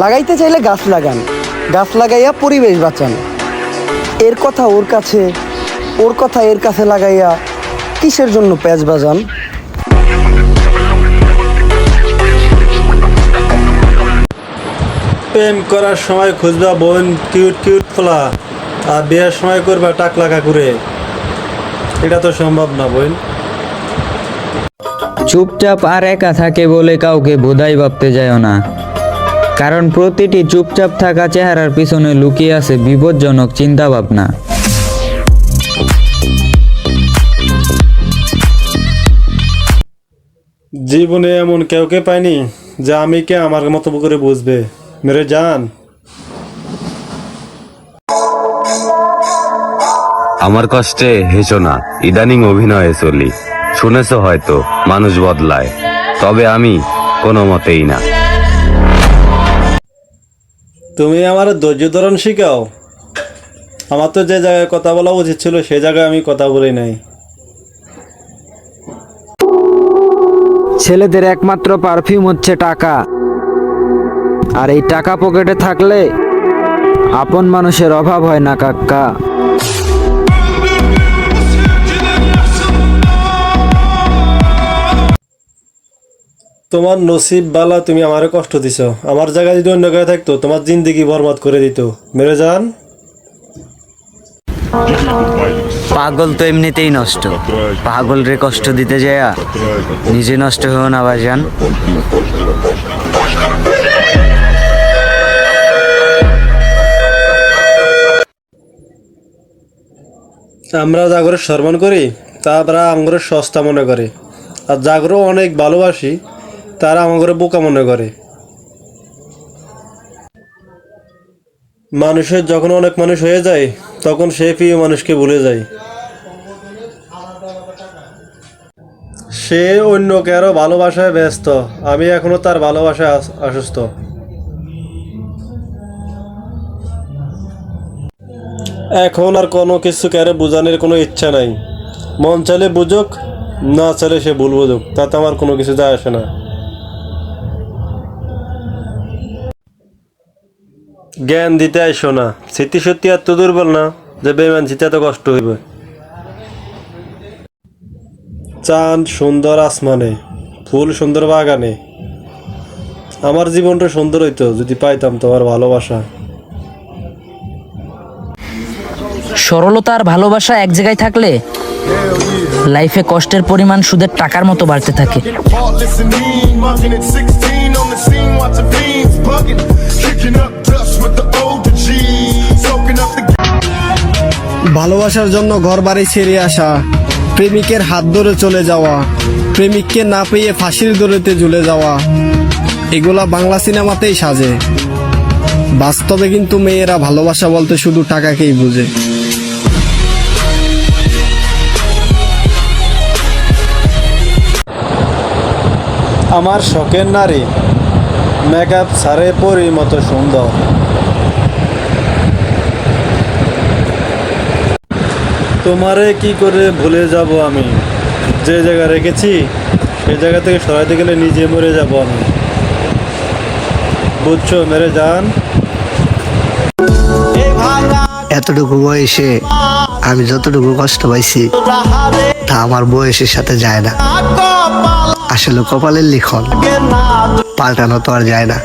লাগাইতে চাইলে গাছ লাগান গাছ লাগাইয়া পরিবেশ বাঁচান। এর কথা ওর কাছে ওর কথা এর কাছে লাগাইয়া কিসের জন্য প্যাচ বাজান? প্রেম করার সময় খুঁজবা বোন কিউট কিউট ফোলা আর বিয়ের সময় করবা টাকলা কাকুরে এটা তো সম্ভব না বোন। চুপচাপ আর একা থাকে বলে কাউকে বোধাই ভাবতে যায় না। কারণ প্রতিটি চুপচাপ থাকা চেহারার পিছনে লুকিয়ে আছে বিপজ্জনক চিন্তা ভাবনা জীবনে এমন কেউকে পাইনি যা আমি কে আমার মতো করে বুঝবে। মেরে যান। আমার কষ্টে হেসো না। ইদানিং অভিনয়ে চলি। শুনেছো হয়তো মানুষ বদলায়। তবে আমি কোনো মতেই না। তুমি আমার ধৈর্য ধরন শিখাও। আমার তো যে জায়গায় কথা বলা উচিত ছিল, সে জায়গায় আমি কথা বলি নাই। ছেলেদের একমাত্র পারফিউম হচ্ছে টাকা। আর এই টাকা পকেটে থাকলে আপন মানুষের অভাব হয় না, কাক্কা। তোমার নসিব বালা তুমি আমারে কষ্ট দিছ। আমার জায়গায় যদি অন্য জায়গায় থাকতো তোমার জিন্দিগি বরবাদ করে দিত। মেরে যান। পাগল তো এমনিতেই নষ্ট। পাগল রে কষ্ট দিতে যায় নিজে নষ্ট হয়েও না ভাইজান। আমরা জাগরে সম্মান করি তারা আমগরে সস্তা মনে করে। আর জাগরও অনেক ভালোবাসি। তারা আমাগরে বোকা মনে করে। মানুষের যখন অনেক মানুষ হয়ে যায়, তখন সে প্রিয় মানুষকে ভুলে যায়। সে অন্য কারও ভালোবাসায় ব্যস্ত, আমি এখনও তার ভালোবাসায় অসুস্থ এখন আর কোনো কিছু কারে বোঝানোর কোনো ইচ্ছা নাই। মন চাইলে বুঝুক, না চাইলে সে ভুল বুঝুক, তাতে আমার কোনো কিছু যায় আসে না। জ্ঞান দিতে আইসো না। স্মৃতি সত্যি এত দুর্বল না যে বেমান স্মৃতি এত কষ্ট হইবে। চাঁদ সুন্দর আসমানে ফুল সুন্দর বাগানে। আমার জীবনটা সুন্দর হইতো যদি পাইতাম তোমার ভালোবাসা। সরলতা আর ভালোবাসা এক জায়গায় থাকলে লাইফে কষ্টের পরিমাণ সুদের টাকার মতো বাড়তে থাকে। ভালোবাসার জন্য ঘর বাড়ি ছেড়ে আসা, প্রেমিকের হাত ধরে চলে যাওয়া, প্রেমিককে না পেয়ে ফাঁসির দড়িতে ঝুলে যাওয়া, এগুলা বাংলা সিনেমাতেই সাজে। বাস্তবে কিন্তু মেয়েরা ভালোবাসা বলতে শুধু টাকাকেই বুঝে। আমার শখের নারী মেকআপ সারে পরি মতো সুন্দর। তোমারে কি করে ভুলে যাব আমি? যে জায়গা রেখেছি সেই জায়গা থেকে সরাইতে গেলে নিজে মরে যাব আমি। বুঝছ মেরে যান এতটুকু বয়সে আমি যতটুকু কষ্ট পাইছি, তা আমার বয়সের সাথে যায় না। আসলে কপালের লিখন, পাল্টানো তো আর যায় না।